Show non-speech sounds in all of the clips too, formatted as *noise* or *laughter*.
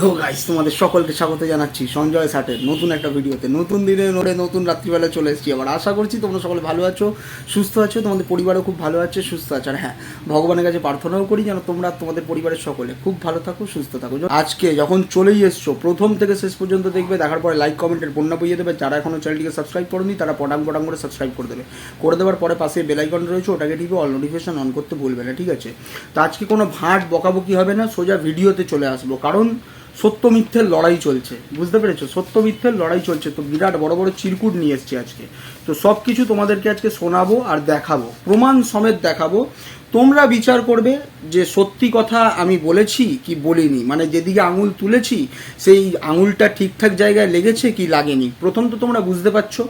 Hello guys তোমাদের সকলকে স্বাগত জানাচ্ছি সঞ্জয় সাটের নতুন একটা ভিডিওতে। নতুন দিনে নোড়ে নতুন রাত্রিবেলা চলে এসেছি। আবার আশা করছি তোমরা সকলে ভালো আছো, সুস্থ আছো, তোমাদের পরিবারও খুব ভালো আছে, সুস্থ আছে। আর হ্যাঁ ভগবানের কাছে প্রার্থনাও করি যেন তোমরা, তোমাদের পরিবারের সকলে খুব ভালো থাকো, সুস্থ থাকো। আজকে যখন চলেই এসছো, প্রথম থেকে শেষ পর্যন্ত দেখবে, দেখার পরে লাইক কমেন্টের বন্যা বইয়ে দেবে যারা এখনও চ্যানেলটিকে সাবস্ক্রাইব করনি, তারা পটাং পটাং করে সাবস্ক্রাইব করে দেবে। করে দেওয়ার পরে পাশে বেলাইকন রয়েছে, ওটাকে ঠিক অল নোটিফিকেশন অন করতে ভুলবে না, ঠিক আছে? তো আজকে কোনো ভাঁট বকাবকি হবে না, সোজা ভিডিওতে চলে আসব। কারণ সত্য মিথ্যের লড়াই চলছে। বুঝতে পেরেছ? সত্য মিথ্যের লড়াই চলছে। তো বিরাট বড় বড় চিরকুট নিয়ে এসছি আজকে। তো সব কিছু তোমাদেরকে আজকে শোনাবো আর দেখাবো। প্রমাণ সমেত দেখাবো। তোমরা বিচার করবে যে সত্যি কথা আমি বলেছি কি বলিনি। মানে যেদিকে আঙুল তুলেছি, সেই আঙুলটা ঠিকঠাক জায়গায় লেগেছে কি লাগেনি। প্রথম তো তোমরা বুঝতে পারছ।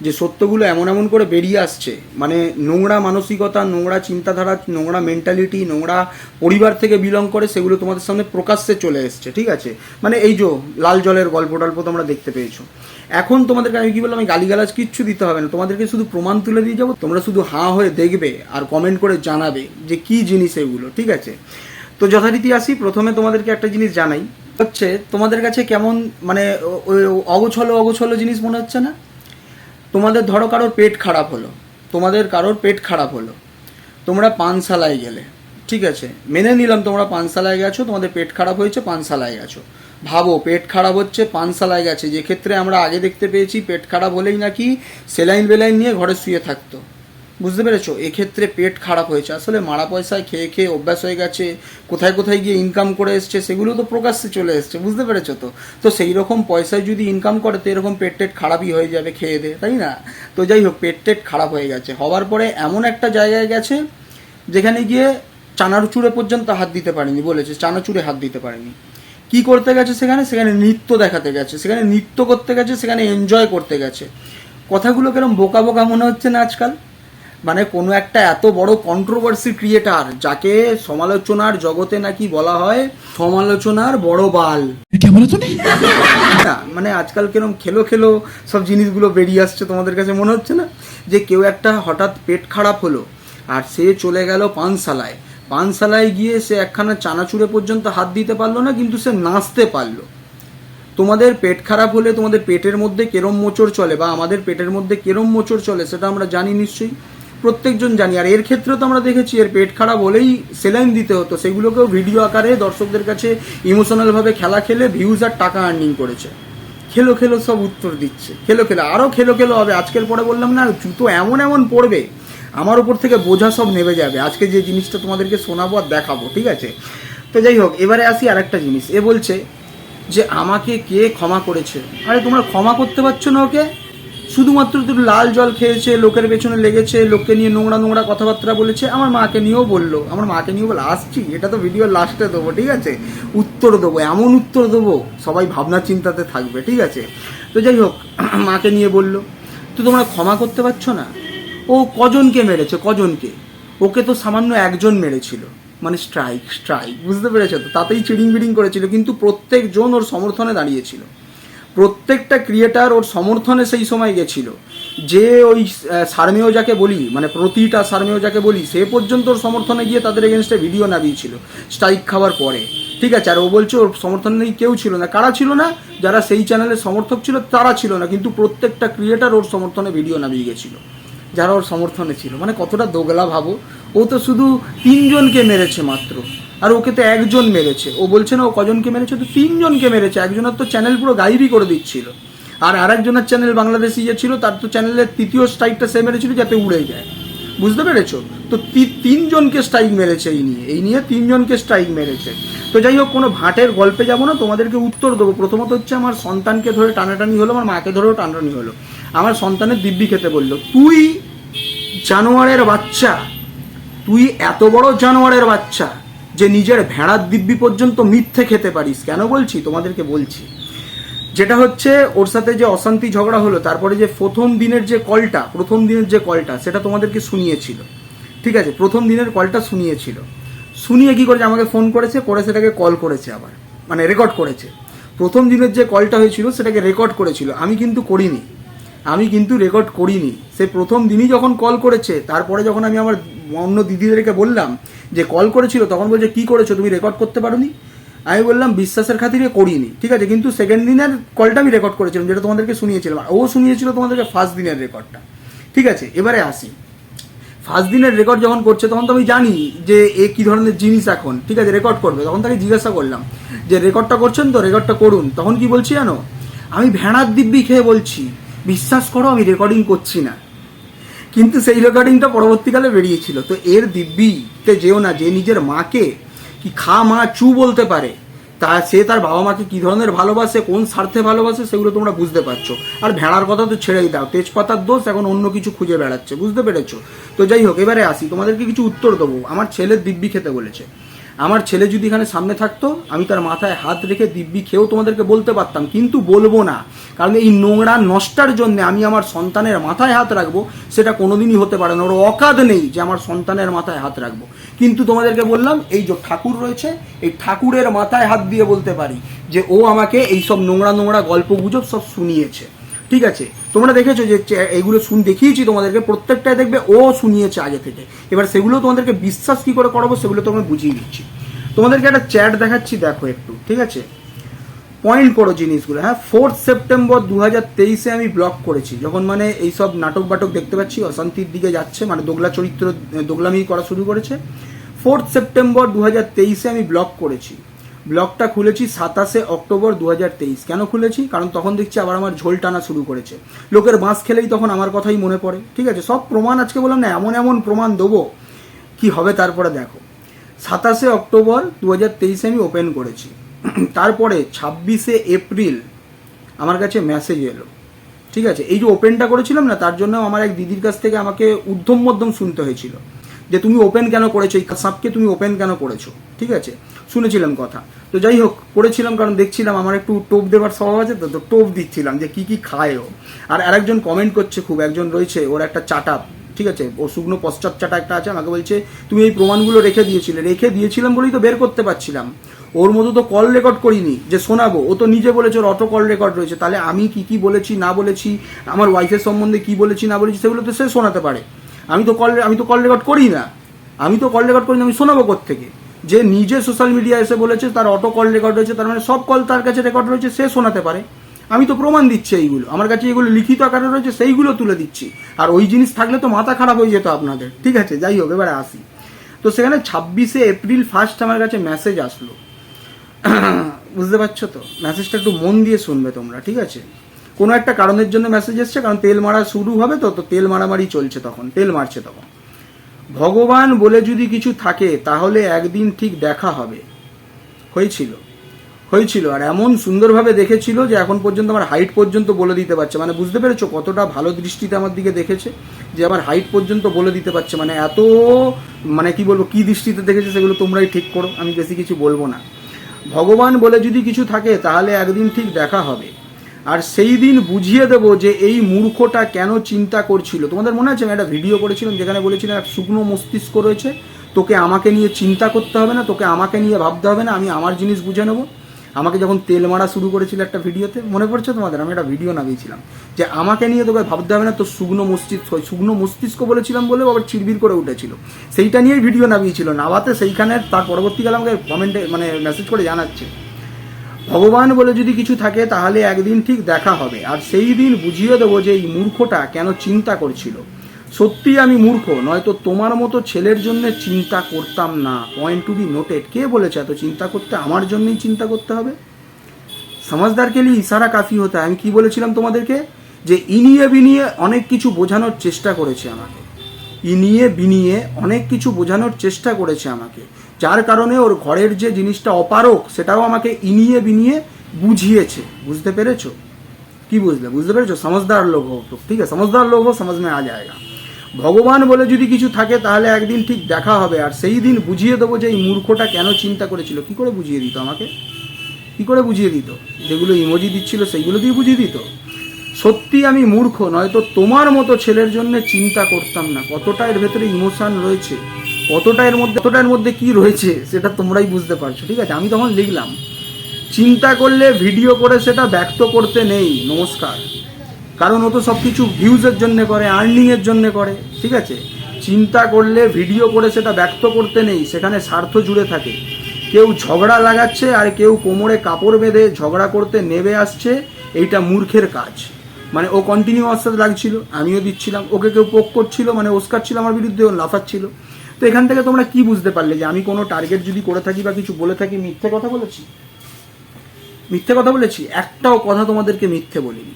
যে সত্যগুলো এমন এমন করে বেরিয়ে আসছে। মানে নোংরা মানসিকতা, নোংরা চিন্তাধারা, নোংরা মেন্টালিটি নোংরা পরিবার থেকে বিলং করে, সেগুলো তোমাদের সামনে প্রকাশ্যে চলে এসছে, ঠিক আছে? মানে এই যে লাল জলের গল্প টল্প তোমরা দেখতে পেয়েছ। এখন তোমাদেরকে আমি কি বললাম, আমি গালিগালাজ কিচ্ছু দিতে হবে না। তোমাদেরকে শুধু প্রমাণ তুলে দিয়ে যাব, তোমরা শুধু হাঁ হয়ে দেখবে আর কমেন্ট করে জানাবে যে কি জিনিস এগুলো, ঠিক আছে? তো যথারীতি আসি, প্রথমে তোমাদেরকে একটা জিনিস জানাই। হচ্ছে, তোমাদের কাছে কেমন মানে অগোছলো অগোছলো জিনিস মনে হচ্ছে না? তোমাদের ধরো কারোর পেট খারাপ হলো, তোমাদের কারোর পেট খারাপ হলো, তোমরা পানশালায় গেলে, ঠিক আছে? মেনে নিলাম তোমরা পানশালায় গেছো, তোমাদের পেট খারাপ হয়েছে, পানশালায় গেছো। ভাবো, পেট খারাপ হচ্ছে, পানশালায় গেছে। যে ক্ষেত্রে আমরা আগে দেখতে পেয়েছি, পেট খারাপ হলেই নাকি সেলাইন বেলাইন নিয়ে ঘরে শুয়ে থাকতো। বুঝতে পেরেছ? এক্ষেত্রে পেট খারাপ হয়েছে। আসলে মারা পয়সায় খেয়ে খেয়ে অভ্যাস হয়ে গেছে, কোথায় কোথায় গিয়ে ইনকাম করে এসছে, সেগুলো তো প্রকাশ্যে চলে এসছে, বুঝতে পেরেছ তো? তো সেই রকম পয়সায় যদি ইনকাম করে, তো এরকম পেট টেট খারাপই হয়ে যাবে খেয়ে দে, তাই না? তো যাই হোক, পেট টেট খারাপ হয়ে গেছে। হওয়ার পরে এমন একটা জায়গায় গেছে, যেখানে গিয়ে চানাচুরে পর্যন্ত হাত দিতে পারেনি, বলেছে, চানাচুরে হাত দিতে পারেনি। কি করতে গেছে সেখানে? সেখানে নৃত্য দেখাতে গেছে, সেখানে নৃত্য করতে গেছে, সেখানে এনজয় করতে গেছে। কথাগুলো কেরম বোকা বোকা মনে হচ্ছে না আজকাল? মানে কোনো একটা এত বড় কন্ট্রোভার্সি ক্রিয়েটার যাকে সমালোচনার জগতে নাকি বলা হয় সমালোচনার বড় বাল। মানে আজকাল কেরম খেলো খেলো সব জিনিসগুলো বেরিয়ে আসছে তোমাদের কাছে মনে হচ্ছে না? যে কেউ একটা হঠাৎ পেট খারাপ হলো আর সে চলে গেল পানশালায়। পানশালায় গিয়ে সে একখানা চানাচুরে পর্যন্ত হাত দিতে পারল না কিন্তু সে নাচতে পারল। তোমাদের পেট খারাপ হলে তোমাদের পেটের মধ্যে কেরম মোচড় চলে বা আমাদের পেটের মধ্যে কেরম মোচড় চলে সেটা আমরা জানি নিশ্চয়ই। প্রত্যেকজন জানি। আর এর ক্ষেত্রে তো আমরা দেখেছি, এর পেট খারাপ হলেই সেলাইন দিতে হতো। সেগুলোকেও ভিডিও আকারে দর্শকদের কাছে ইমোশনালভাবে খেলা খেলে ভিউজ আর টাকা আর্নিং করেছে। খেলো খেলো সব উত্তর দিচ্ছে। খেলো খেলো আরও খেলো খেলো হবে। আজকের পরে বললাম না, জুতো এমন এমন পড়বে, আমার উপর থেকে বোঝা সব নেমে যাবে। আজকে যে জিনিসটা তোমাদেরকে শোনাবো আর দেখাবো, ঠিক আছে? তো যাই হোক, এবারে আসি আর একটা জিনিস। এ বলছে যে, আমাকে কে ক্ষমা করেছে? আরে, তোমরা ক্ষমা করতে পারছ না ওকে? শুধুমাত্র তুমি লাল জল খেয়েছে, লোকের পেছনে লেগেছে, লোককে নিয়ে নোংরা নোংরা কথাবার্তা বলেছে, আমার মাকে নিয়েও বলল। আমার মাকে নিয়েও বলে আসছি, এটা তো ভিডিও লাস্টে দেবো, ঠিক আছে? উত্তর দেবো, এমন উত্তর দেবো, সবাই ভাবনা চিন্তাতে থাকবে, ঠিক আছে? তো যাই হোক, *clears throat* মাকে নিয়ে বলল, তো তোমরা ক্ষমা করতে পারছ না? ও কজনকে মেরেছে, কজনকে? ওকে তো সামান্য একজন মেরেছিল মানে স্ট্রাইক স্ট্রাইক বুঝতে পেরেছ? তো তাতেই চিড়িং বিড়িং করেছিল, কিন্তু প্রত্যেকজন ওর সমর্থনে দাঁড়িয়েছিল। প্রত্যেকটা ক্রিয়েটার ওর সমর্থনে সেই সময় গেছিল। যে ওই আহ, সারমেয় যাকে বলি মানে প্রতিটা সারমেয় যাকে বলি সে পর্যন্ত ওর সমর্থনে গিয়ে তাদের এগেনস্টে ভিডিও নামিয়েছিল স্ট্রাইক খাওয়ার পরে। ঠিক আছে আর ও বলছে ওর সমর্থনে কেউ ছিল না। কারা ছিল না? যারা সেই চ্যানেলের সমর্থক ছিল তারা ছিল না। কিন্তু প্রত্যেকটা ক্রিয়েটার ওর সমর্থনে ভিডিও নামিয়ে গেছিল। যারা ওর সমর্থনে ছিল। মানে কতটা দোগলা ভাবো। ও তো শুধু তিনজনকে মেরেছে মাত্র। আর ওকে তো একজন মেরেছে। ও বলছে না, ও কজনকে মেরেছে? তো তিনজনকে মেরেছে। একজনের তো চ্যানেল পুরো গাইবই করে দিচ্ছিল। আর আরেকজনের চ্যানেল বাংলাদেশি যে ছিল, তার তো চ্যানেলের তৃতীয় স্ট্রাইকটা সে মেরেছিল যাতে উড়ে যায়। বুঝতে পেরেছ? তো তিনজনকে স্ট্রাইক মেরেছে এই নিয়ে। এই নিয়ে তিনজনকে স্ট্রাইক মেরেছে। তো যাই হোক, কোনো ভাটের গল্পে যাব না। তোমাদেরকে উত্তর দেবো। প্রথমত হচ্ছে আমার সন্তানকে ধরে টানাটানি হলো, আমার মাকে ধরেও টানাটানি হলো। আমার সন্তানের দিব্যি খেতে বলল, তুই জানোয়ারের বাচ্চা তুই এত বড় জানোয়ারের বাচ্চা যে নিজের ভেড়ার দিব্যি পর্যন্ত মিথ্যে খেতে পারিস। কেন বলছি? তোমাদেরকে বলছি। যেটা হচ্ছে, ওর সাথে যে অশান্তি ঝগড়া হলো, তারপরে যে প্রথম দিনের যে কলটা, প্রথম দিনের যে কলটা, সেটা তোমাদেরকে শুনিয়েছিল। ঠিক আছে? প্রথম দিনের কলটা শুনিয়েছিল। শুনিয়ে কি করেছে? আমাকে ফোন করেছে, করে সেটাকে কল করেছে আবার। মানে রেকর্ড করেছে। প্রথম দিনের যে কলটা হয়েছিল, সেটাকে রেকর্ড করেছিল। আমি কিন্তু করিনি। আমি কিন্তু রেকর্ড করিনি। সে প্রথম দিনই যখন কল করেছে, তারপরে যখন আমি আমার অন্য দিদিদেরকে বললাম যে কল করেছিল, তখন বলছে, কি করেছ? তুমি রেকর্ড করতে পারোনি? আমি বললাম, বিশ্বাসের খাতিরে করিনি। ঠিক আছে, কিন্তু সেকেন্ড দিনের কলটা আমি রেকর্ড করেছিলাম, যেটা তোমাদেরকে শুনিয়েছিলাম। ও শুনিয়েছিল তোমাদেরকে ফার্স্ট দিনের রেকর্ডটা ঠিক আছে, এবারে আসি। ফার্স্ট দিনের রেকর্ড যখন করছে, তখন তো আমি জানি যে এ কি ধরনের জিনিস এখন। ঠিক আছে রেকর্ড করবে। তখন তাকে জিজ্ঞাসা করলাম যে রেকর্ডটা করছেন তো? রেকর্ডটা করুন। তখন কি বলছি জানো? আমি ভেড়ার দিব্যি খেয়ে বলছি বিশ্বাস করো, আমি রেকর্ডিং করছি না। কিন্তু সেই রেকর্ডিংটা পরবর্তীকালে বেরিয়েছিল। তো এর দিব্যিতে যেও না, যে নিজের মাকে কি খা মা চু বলতে পারে, তা সে তার বাবা মাকে কী ধরনের ভালোবাসে, কোন স্বার্থে ভালোবাসে, সেগুলো তোমরা বুঝতে পারছ। আর ভেড়ার কথা তো ছেড়েই দাও, তেজপাতার দোষ এখন অন্য কিছু খুঁজে বেড়াচ্ছে, বুঝতে পেরেছ? তো যাই হোক, এবারে আসি, তোমাদেরকে কিছু উত্তর দেবো। আমার ছেলের দিব্যি খেতে বলেছে। আমার ছেলে যদি এখানে সামনে থাকতো, আমি তার মাথায় হাত রেখে দিব্যি খেয়েও তোমাদেরকে বলতে পারতাম, কিন্তু বলব না। কারণ এই নোংরা নষ্টার জন্য আমি আমার সন্তানের মাথায় হাত রাখব, সেটা কোনোদিনই হতে পারে না। ওর অকাদ নেই যে আমার সন্তানের মাথায় হাত রাখব। কিন্তু তোমাদেরকে বললাম, এই যে ঠাকুর রয়েছে, এই ঠাকুরের মাথায় হাত দিয়ে বলতে পারি যে ও আমাকে এই সব নোংরা নোংরা গল্প গুজব সব শুনিয়েছে। ঠিক আছে? তোমরা দেখেছ যে এগুলো শুন, দেখিয়েছি তোমাদেরকে, প্রত্যেকটাই দেখবে ও শুনিয়েছে আগে থেকে। এবার সেগুলো তোমাদেরকে বিশ্বাস কি করে করাবো সেগুলো তোমরা বুঝিয়ে দিচ্ছি। তোমাদেরকে একটা চ্যাট দেখাচ্ছি, দেখো একটু, ঠিক আছে? পয়েন্ট করো জিনিসগুলো হ্যাঁ? ফোর্থ সেপ্টেম্বর দু হাজার তেইশে আমি ব্লক করেছি, যখন মানে এইসব নাটক বাটক দেখতে পাচ্ছি, অশান্তির দিকে যাচ্ছে মানে দোগলা চরিত্র দোগলামি করা শুরু করেছে। ফোর্থ সেপ্টেম্বর দু হাজার তেইশে আমি ব্লক করেছি। ব্লগটা খুলেছি সাতাশে অক্টোবর দু হাজার তেইশ। কেন খুলেছি? কারণ তখন দেখছি আবার আমার ঝোল টানা শুরু করেছে। লোকের বাঁশ খেলেই তখন আমার কথাই মনে পড়ে। ঠিক আছে, সব প্রমাণ আজকে বললাম না, এমন এমন প্রমাণ দেবো। কি হবে তারপরে দেখো। সাতাশে অক্টোবর দু হাজার তেইশে আমি ওপেন করেছি। *clears throat* তারপরে ছাব্বিশে এপ্রিল আমার কাছে মেসেজ এলো। ঠিক আছে, এই যে ওপেনটা করেছিলাম না, তার জন্য আমার এক দিদির কাছ থেকে আমাকে উদ্ধম মধ্যম শুনতে হয়েছিল। যে তুমি ওপেন কেন করেছ, এই সাপকে তুমি ওপেন কেন করেছ? ঠিক আছে? শুনেছিলাম কথা। তো যাই হোক, করেছিলাম কারণ দেখছিলাম আমার একটু টোপ দেওয়ার স্বভাব আছে, তো টোপ দিচ্ছিলাম যে কি কি খায় ও। আর আরেকজন কমেন্ট করছে খুব, একজন রয়েছে, ওর একটা চাটা, ঠিক আছে? ও শুকনো পশ্চাৎ চাটা একটা আছে, আমাকে বলছে, তুমি এই প্রমাণগুলো রেখে দিয়েছিলে। রেখে দিয়েছিলাম বলেই তো বের করতে পারছিলাম। ওর মতো তো কল রেকর্ড করিনি, যে শোনাবো। ও তো নিজে বলেছে, ওর অটো কল রেকর্ড রয়েছে। তাহলে আমি কি কি বলেছি, না বলেছি, আমার ওয়াইফের সম্বন্ধে কি বলেছি, না বলেছি, সেগুলো তো সে শোনাতে পারে। আমি তো কল আমি তো কল রেকর্ড করি না। আমি তো কল রেকর্ড করি না, আমি শোনাবো থেকে যে নিজে সোশ্যাল মিডিয়া এসে বলেছে, তার অটো কল রেকর্ড রয়েছে তার মানে সব কল তার কাছে রেকর্ড রয়েছে, সে শোনাতে পারে। আমি তো প্রমাণ দিচ্ছি এইগুলো। আমার কাছে এগুলো লিখিত আকারে রয়েছে, সেইগুলো তুলে দিচ্ছি। আর ওই জিনিস থাকলে তো মাথা খারাপ হয়ে যেত আপনাদের। ঠিক আছে, যাই হোক, এবারে আসি। তো সেখানে ছাব্বিশে এপ্রিল ফার্স্ট আমার কাছে মেসেজ আসলো। *clears throat* বুঝতে পারছ তো? মেসেজটা একটু মন দিয়ে শুনবে তোমরা, ঠিক আছে? কোনো একটা কারণের জন্য মেসেজ এসছে, কারণ তেল মারা শুরু হবে তো তো তেল মারামারি চলছে তখন, তেল মারছে তখন। ভগবান বলে যদি কিছু থাকে, তাহলে একদিন ঠিক দেখা হবে। হয়েছিল হয়েছিল, আর এমন সুন্দরভাবে দেখেছিল যে এখন পর্যন্ত আমার হাইট পর্যন্ত বলে দিতে পারছে। মানে বুঝতে পেরেছ কতটা ভালো দৃষ্টিতে আমার দিকে দেখেছে, যে আমার হাইট পর্যন্ত বলে দিতে পারছে। মানে এত মানে কি বলব, কি দৃষ্টিতে দেখেছে সেগুলো তোমরাই ঠিক করো, আমি বেশি কিছু বলব না। ভগবান বলে যদি কিছু থাকে, তাহলে একদিন ঠিক দেখা হবে। আর সেই দিন বুঝিয়ে দেবো যে এই মূর্খটা কেন চিন্তা করছিল। তোমাদের মনে আছে আমি একটা ভিডিও করেছিলাম যেখানে বলেছিলাম এক শুকনো মস্তিষ্ক রয়েছে, তোকে আমাকে নিয়ে চিন্তা করতে হবে না, তোকে আমাকে নিয়ে ভাবতে হবে না, আমি আমার জিনিস বুঝে নেব। আমাকে যখন তেল মারা শুরু করেছিল একটা ভিডিওতে, মনে পড়ছে তোমাদের? আমি একটা ভিডিও নামিয়েছিলাম যে আমাকে নিয়ে তোকে ভাবতে হবে না তো শুকনো মস্তিষ্ক শুকনো মস্তিষ্ক বলেছিলাম বলে আবার চিরবির করে উঠেছিল। সেইটা নিয়েই ভিডিও নামিয়েছিল নামাতে সেইখানে তার পরবর্তীকালে আমাকে কমেন্টে মানে মেসেজ করে জানাচ্ছে। ভগবান বলে যদি কিছু থাকে, তাহলে একদিন ঠিক দেখা হবে। আর সেই দিন বুঝিয়ে দেবো যে এই মূর্খটা কেন চিন্তা করছিল। সত্যি আমি মূর্খ, নয়তো তোমার মতো ছেলের জন্য চিন্তা করতাম না। পয়েন্ট টু বি নোটেড কে বলেছে এত চিন্তা করতে? আমার জন্যই চিন্তা করতে হবে? সমাজদারকে নিয়ে ইশারা কাফি হতে আমি কি বলেছিলাম তোমাদেরকে? যে ইনিয়ে বিনিয়ে অনেক কিছু বোঝানোর চেষ্টা করেছে আমাকে। ইনিয়ে বিনিয়ে অনেক কিছু বোঝানোর চেষ্টা করেছে আমাকে। যার কারণে ওর ঘরের যে জিনিসটা অপারক সেটাও আমাকে ইনিয়ে বিনিয়ে বুঝিয়েছে। বুঝতে পেরেছ? কি বুঝলে? বুঝতে পেরেছ? সমজদার লোক হোক ঠিক আছে সমজদার লোক হোক, সমঝ মে আ যায়গা ভগবান বলে যদি কিছু থাকে, তাহলে একদিন ঠিক দেখা হবে। আর সেই দিন বুঝিয়ে দেবো যে এই মূর্খটা কেন চিন্তা করেছিল। কি করে বুঝিয়ে দিত আমাকে? কি করে বুঝিয়ে দিত? যেগুলো ইমোজি দিচ্ছিল, সেইগুলো দিয়ে বুঝিয়ে দিত? সত্যি আমি মূর্খ, নয়তো তোমার মতো ছেলের জন্য চিন্তা করতাম না। কতটা এর ভেতরে ইমোশন রয়েছে? কতটা এর মধ্যে কতটা এর মধ্যে কি রয়েছে সেটা তোমরাই বুঝতে পারছ, ঠিক আছে? আমি তখন লিখলাম, চিন্তা করলে ভিডিও করে সেটা ব্যক্ত করতে নেই। নমস্কার। কারণ ও তো সব কিছু ভিউজের জন্য করে, আর্নিংয়ের জন্য করে, ঠিক আছে? চিন্তা করলে ভিডিও করে সেটা ব্যক্ত করতে নেই, সেখানে স্বার্থ জুড়ে থাকে। কেউ ঝগড়া লাগাচ্ছে আর কেউ কোমরে কাপড় বেঁধে ঝগড়া করতে নেবে আসছে, এইটা মূর্খের কাজ। মানে ও কন্টিনিউ সাথে লাগছিল, আমিও দিচ্ছিলাম, ওকে কেউ পোক করছিল মানে ওস্কার ছিল আমার বিরুদ্ধে, ও লাফাচ্ছিল। তো এখান থেকে তোমরা কি বুঝতে পারলে যে আমি কোনো টার্গেট যদি করে থাকি বা কিছু বলে থাকি, মিথ্যে কথা বলেছি? মিথ্যে কথা বলেছি? একটাও কথা তোমাদেরকে মিথ্যে বলিনি।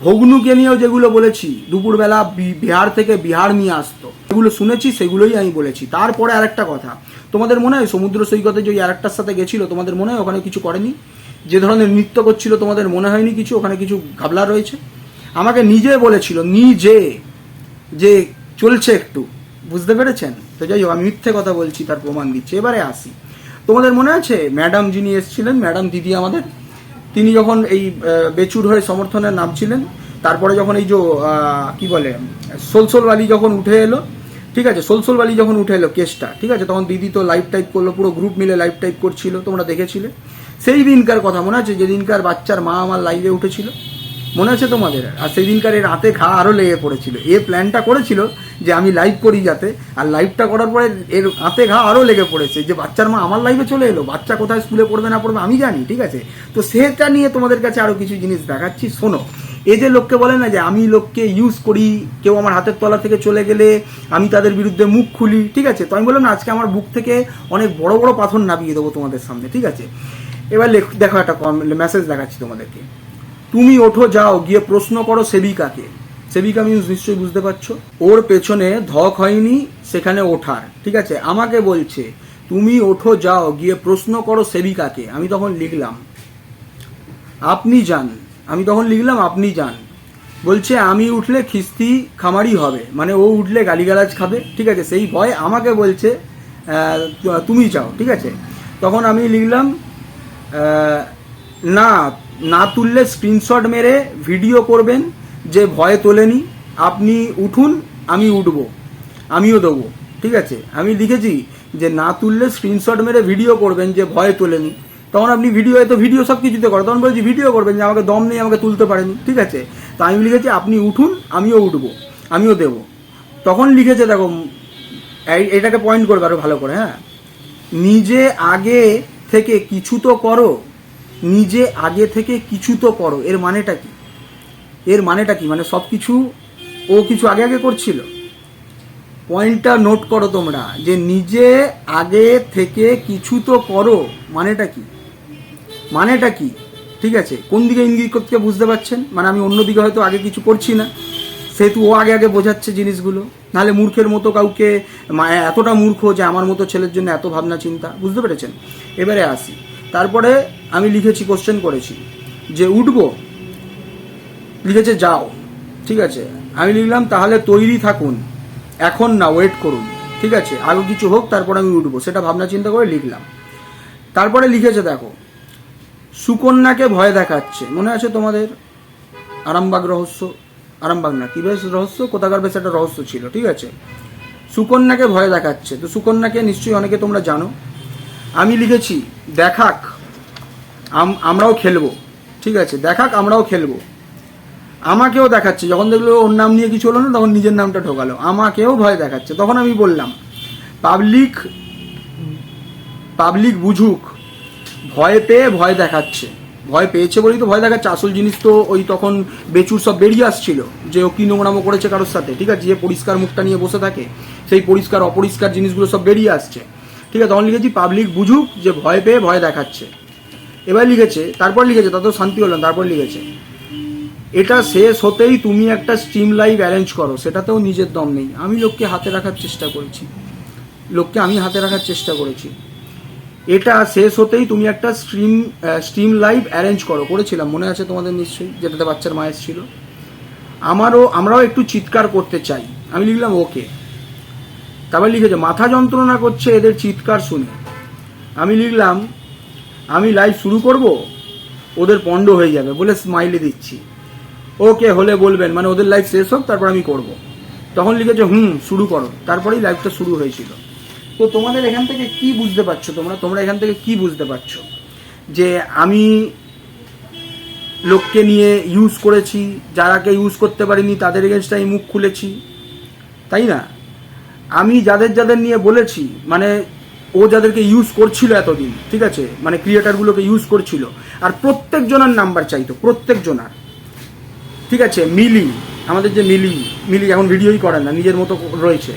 ভগ্নুকে নিয়েও যেগুলো বলেছি, দুপুরবেলা বিহার থেকে বিহার নিয়ে আসতো। সেগুলো শুনেছি, সেগুলোই আমি বলেছি। তারপরে আরেকটা কথা, তোমাদের মনে হয় সমুদ্র সৈকতে যে আরেকটার সাথে গেছিল, তোমাদের মনে হয় ওখানে কিছু করেনি? যে ধরনের নৃত্য করছিল, তোমাদের মনে হয়নি কিছু? ওখানে কিছু ঘাবলা রয়েছে? আমাকে নিজে বলেছিল, নিজে, যে চলছে একটু। বুঝতে পেরেছেন? তো যাই হোক, আমি মিথ্যে কথা বলছি, তার প্রমাণ দিচ্ছি। এবারে আসি। তোমাদের মনে আছে, ম্যাডাম যিনি এসেছিলেন, ম্যাডাম দিদি আমাদের, তিনি যখন এই বেচুর হয়ে সমর্থনে নামছিলেন তারপরে যখন এই যে কি বলে সোলসোলবালি যখন উঠে এলো, ঠিক আছে সোলসোলবালি যখন উঠে এলো কেসটা, ঠিক আছে, তখন দিদি তো লাইভ টাইপ করল, পুরো গ্রুপ মিলে লাইভ টাইপ করছিল, তোমরা দেখেছিলে। সেই দিনকার কথা মনে আছে? যেদিনকার বাচ্চার মা আমার লাইভে উঠেছিল। মনে আছে তোমাদের? আর সেদিনকার এর হাতে ঘা আরও লেগে পড়েছিল। এ প্ল্যানটা করেছিল যে আমি লাইভ করি যাতে, আর লাইভটা করার পরে এর হাতে ঘা আরও লেগে পড়েছে যে বাচ্চার মা আমার লাইভে চলে এলো, বাচ্চা কোথায় স্কুলে পড়বে না পড়বে আমি জানি, ঠিক আছে? তো সেটা নিয়ে তোমাদের কাছে আরও কিছু জিনিস দেখাচ্ছি। শোনো এই যে লোককে বলে না যে আমি লোককে ইউজ করি, কেউ আমার হাতের তলা থেকে চলে গেলে আমি তাদের বিরুদ্ধে মুখ খুলি, ঠিক আছে? তো আমি বললাম, না, আজকে আমার বুক থেকে অনেক বড় বড় পাথর নামিয়ে দেবো তোমাদের সামনে, ঠিক আছে? এবার লেখ- দেখো একটা মেসেজ দেখাচ্ছি তোমাদেরকে। তুমি ওঠো, যাও, গিয়ে প্রশ্ন করো সেবিকাকে। সেবিকা মিন্স নিশ্চয়ই বুঝতে পারছ? ওর পেছনে ধক হয়নি, সেখানে ওঠার। ঠিক আছে? আমাকে বলছে, তুমি ওঠো, যাও, গিয়ে প্রশ্ন করো সেবিকাকে। আমি তখন লিখলাম। আপনি যান। আমি তখন লিখলাম, আপনি যান। বলছে, আমি উঠলে খিস্তি খামারি হবে। মানে ও উঠলে গালিগালাজ খাবে। ঠিক আছে? সেই ভয় আমাকে বলছে তুমি যাও। ঠিক আছে? তখন আমি লিখলাম না না তুললে স্ক্রিনশট মেরে ভিডিও করবেন যে ভয়ে তোলেনি। আপনি উঠুন, আমি উঠবো, আমিও দেবো, ঠিক আছে? আমি লিখেছি যে না তুললে স্ক্রিনশট মেরে ভিডিও করবেন যে ভয়ে তোলেনি। তখন আপনি ভিডিও তো ভিডিও সব কিছুতে করে। তখন বলছি ভিডিও করবেন যে আমাকে দম নেই, আমাকে তুলতে পারেনি। ঠিক আছে? তো আমি লিখেছি, আপনি উঠুন, আমিও উঠবো, আমিও দেবো। তখন লিখেছে, দেখো এটাকে পয়েন্ট করবে আরও ভালো করে হ্যাঁ? নিজে আগে থেকে কিছু তো করো নিজে আগে থেকে কিছু তো করো, এর মানেটা কি? এর মানেটা কি? মানে সব কিছু ও কিছু আগে আগে করছিল? পয়েন্টটা নোট করো তোমরা, যে নিজে আগে থেকে কিছু তো করো, মানেটা কি? মানেটা কি? ঠিক আছে, কোন দিকে ইঙ্গিত করতে বুঝতে পারছেন? মানে আমি অন্যদিকে হয়তো আগে কিছু করছি না। সেহেতু ও আগে আগে বোঝাচ্ছে জিনিসগুলো। নাহলে মূর্খের মতো কাউকে এতটা মূর্খ যে আমার মতো ছেলের জন্য এত ভাবনা চিন্তা, বুঝতে পেরেছেন? এবারে আসি। তারপরে আমি লিখেছি কোশ্চেন করেছি, যে উঠবো? লিখেছে যাও, ঠিক আছে? আমি লিখলাম, তাহলে তৈরি থাকুন, এখন না ওয়েট করুন, ঠিক আছে? আরও কিছু হোক, তারপর আমি উঠবো, সেটা ভাবনা চিন্তা করে লিখলাম। তারপরে লিখেছে দেখো, সুকন্যাকে ভয় দেখাচ্ছে, মনে আছে তোমাদের? আরামবাগ রহস্য, আরামবাগ না, কি বেশ রহস্য? কোথাকার বেশ একটা রহস্য ছিল, ঠিক আছে? সুকন্যাকে ভয় দেখাচ্ছে, তো সুকন্যাকে নিশ্চয়ই অনেকে তোমরা জানো। আমি লিখেছি, দেখাক, আম- আমরাও খেলব। ঠিক আছে, দেখাক, আমরাও খেলব। আমাকেও দেখাচ্ছে, যখন দেখল ওর নাম নিয়ে কিছু হলো না, তখন নিজের নামটা ঢোকালো। আমাকেও ভয় দেখাচ্ছে। তখন আমি বললাম, পাবলিক পাবলিক বুঝুক, ভয় পেয়ে ভয় দেখাচ্ছে। ভয় পেয়েছে বলেই তো ভয় দেখাচ্ছে। আসল জিনিস তো ওই তখন বেচুর সব বেরিয়ে আসছিল, যে ও কি নোংরামো করেছে কারোর সাথে। ঠিক আছে, যে পরিষ্কার মুখটা নিয়ে বসে থাকে, সেই পরিষ্কার, অপরিষ্কার জিনিসগুলো সব বেরিয়ে আসছে। ঠিক আছে তখন লিখেছি পাবলিক বুঝুক যে ভয় পেয়ে ভয় দেখাচ্ছে। এবার লিখেছে তারপর লিখেছে তত শান্তি হলো না, তারপর লিখেছে এটা শেষ হতেই তুমি একটা স্ট্রিম লাইভ অ্যারেঞ্জ করো সেটাতেও নিজের দম নেই। আমি লোককে হাতে রাখার চেষ্টা করেছি। লোককে আমি হাতে রাখার চেষ্টা করেছি। এটা শেষ হতেই তুমি একটা স্ট্রিম স্ট্রিম লাইভ অ্যারেঞ্জ করো। করেছিলাম মনে আছে তোমাদের নিশ্চয়ই যেটাতে বাচ্চার মায়ের ছিল। আমারও আমরাও একটু চিৎকার করতে চাই। আমি লিখলাম ওকে। তারপর লিখেছে, মাথা যন্ত্রণা করছে এদের চিৎকার শুনে। আমি লিখলাম, আমি লাইভ শুরু করব? ওদের পণ্ড হয়ে যাবে। বলে স্মাইলি দিচ্ছি। ওকে হলে বলবেন মানে ওদের লাইভ শেষ হোক, তারপর আমি করব। তখন লিখেছে, হুম, শুরু করো। তারপরেই লাইভটা শুরু হয়েছিল। তো তোমাদের এখান থেকে কি বুঝতে পারছ তোমরা? তোমরা এখান থেকে কি বুঝতে পারছ? যে আমি লোককে নিয়ে ইউজ করেছি, যারাকে ইউজ করতে পারিনি, তাদের এগেনস্টে আমি মুখ খুলেছি। তাই না? আমি যাদের যাদের নিয়ে বলেছি মানে ও যাদেরকে ইউজ করছিল এতদিন, ঠিক আছে? মানে ক্রিয়েটারগুলোকে ইউজ করছিল। আর প্রত্যেক জনার নাম্বার চাইতো প্রত্যেক জনার ঠিক আছে? মিলি, আমাদের যে মিলি মিলি এখন ভিডিওই করেন না, নিজের মতো রয়েছে।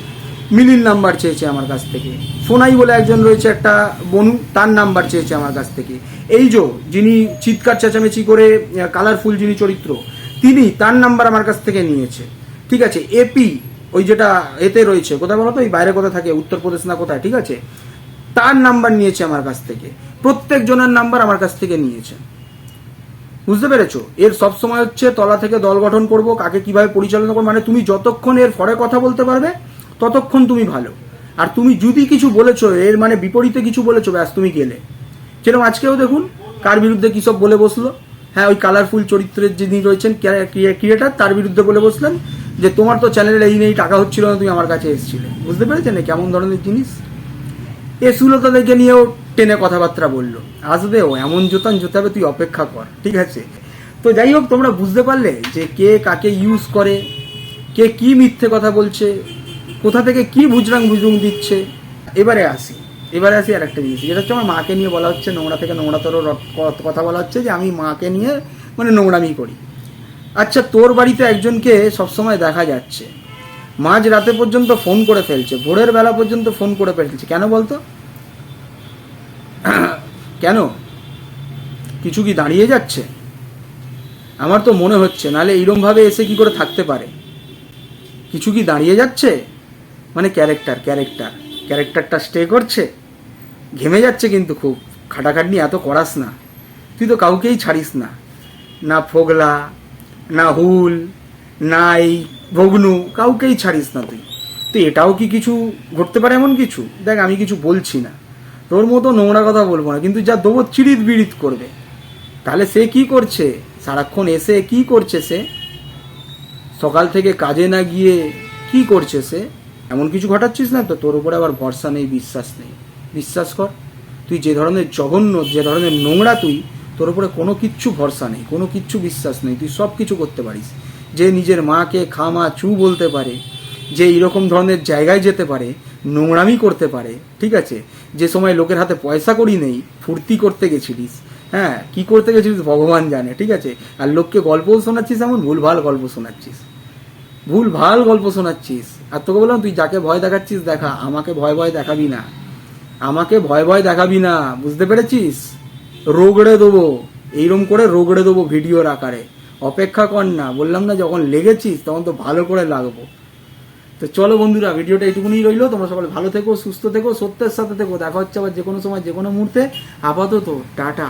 মিলির নাম্বার চেয়েছে আমার কাছ থেকে। সোনাই বলে একজন রয়েছে একটা বনু, তার নাম্বার চেয়েছে আমার কাছ থেকে। এই যে যিনি চিৎকার চেঁচামেচি করে কালারফুল যিনি চরিত্র, তিনি তার নাম্বার আমার কাছ থেকে নিয়েছে। ঠিক আছে? এপি ওই যেটা এতে রয়েছে, কোথায় বলো তো? ওই বাইরে কোথায় থাকে? উত্তরপ্রদেশ না কোথায়? ঠিক আছে? তার নাম্বার নিয়েছে আমার কাছ থেকে। প্রত্যেক জনের নাম্বার আমার কাছ থেকে নিয়েছে। বুঝতে পেরেছ? এর সব সময় হচ্ছে তলা থেকে দল গঠন করব, কাকে কীভাবে পরিচালনা করব মানে তুমি যতক্ষণ এর ফরে কথা বলতে পারবে, ততক্ষণ তুমি ভালো। আর তুমি যদি কিছু বলেছ, এর মানে বিপরীতে কিছু বলেছ, ব্যাস, তুমি গেলে। যেরকম আজকেও দেখুন, কার বিরুদ্ধে কি সব বলে বসল? হ্যাঁ ওই কালারফুল চরিত্রের যিনি রয়েছেন ক্রিয়েটার, তার বিরুদ্ধে বলে বসলেন। যে তোমার তো চ্যানেলের এই নেই, টাকা হচ্ছিল না, তুমি আমার কাছে এসেছিলে। বুঝতে পেরেছেন না কেমন ধরনের জিনিস? এ সুলতাদেরকে নিয়েও টেনে কথাবার্তা বলল। আসবে ও, এমন জোতান জোতাবে তুই অপেক্ষা কর, ঠিক আছে? তো যাই হোক, তোমরা বুঝতে পারলে যে কে কাকে ইউজ করে, কে কি মিথ্যে কথা বলছে, কোথা থেকে কি বুজরাং বুজরুং দিচ্ছে। এবারে আসি এবারে আসি আর একটা জিনিস, যেটা হচ্ছে আমার মাকে নিয়ে বলা হচ্ছে, নোংরা থেকে নোংরাতর র- কথা বলা হচ্ছে যে আমি মাকে নিয়ে মানে নোংরামি করি। আচ্ছা তোর বাড়িতে একজনকে সবসময় দেখা যাচ্ছে। মাঝ রাতে পর্যন্ত ফোন করে ফেলছে, ভোরের বেলা পর্যন্ত ফোন করে ফেলছে। কেন বলতো? কেন? কিছু কি দাঁড়িয়ে যাচ্ছে? আমার তো মনে হচ্ছে নালে এইরমভাবে এসে কি করে থাকতে পারে? কিছু কি দাঁড়িয়ে যাচ্ছে? মানে ক্যারেক্টার ক্যারেক্টার। ক্যারেক্টারটা স্টে করছে? ঘেমে যাচ্ছে কিন্তু খুব। খাটাখাটনি এত করাস না। তুই তো কাউকেই ছাড়িস না। না ফোগলা না হুল না এই ভগ্নু, কাউকেই ছাড়িস না তুই। তো এটাও কি কিছু ঘটতে পারে এমন কিছু? দেখ, আমি কিছু বলছি না। তোর মতো নোংরা কথা বলব না, কিন্তু যা দেবো চিড়িত বিড়িত করবে। তাহলে সে কি করছে? সারাক্ষণ এসে কি করছে সে? সকাল থেকে কাজে না গিয়ে কি করছে সে? এমন কিছু ঘটাচ্ছিস না তো? তোর উপরে আবার ভরসা নেই, বিশ্বাস নেই। বিশ্বাস কর, তুই যে ধরনের জঘন্য, যে ধরনের নোংরা তুই তোর উপরে কোনো কিচ্ছু ভরসা নেই, কোনো কিচ্ছু বিশ্বাস নেই, তুই সব কিছু করতে পারিস। যে নিজের মাকে খামা চু বলতে পারে, যে এইরকম ধরনের জায়গায় যেতে পারে, নোংরামি করতে পারে, ঠিক আছে? যে সময় লোকের হাতে পয়সা করি নেই, ফুর্তি করতে গেছিলিস হ্যাঁ? কি করতে গেছিলিস ভগবান জানে, ঠিক আছে? আর লোককে গল্পও শোনাচ্ছিস, এমন ভুলভাল গল্প শোনাচ্ছিস। ভুল ভালো গল্প শোনাচ্ছিস। আর তোকে বললাম, তুই যাকে ভয় দেখাচ্ছিস, দেখা। আমাকে ভয় ভয় দেখাবি না। আমাকে ভয় ভয় দেখাবি না, বুঝতে পেরেছিস? রোগড়ে দেবো, এইরম করে রোগড়ে দেবো ভিডিওর আকারে। অপেক্ষা কর না, বললাম না যখন লেগেছিস তখন তো ভালো করে লাগবো। তো চলো বন্ধুরা, ভিডিওটা এইটুকুনি রইল। তোমরা সকলে ভালো থেকো, সুস্থ থেকো, সত্যের সাথে থেকো। দেখা হচ্ছে আবার যে কোনো সময় যে কোনো মুহূর্তে। আপাতত, টাটা।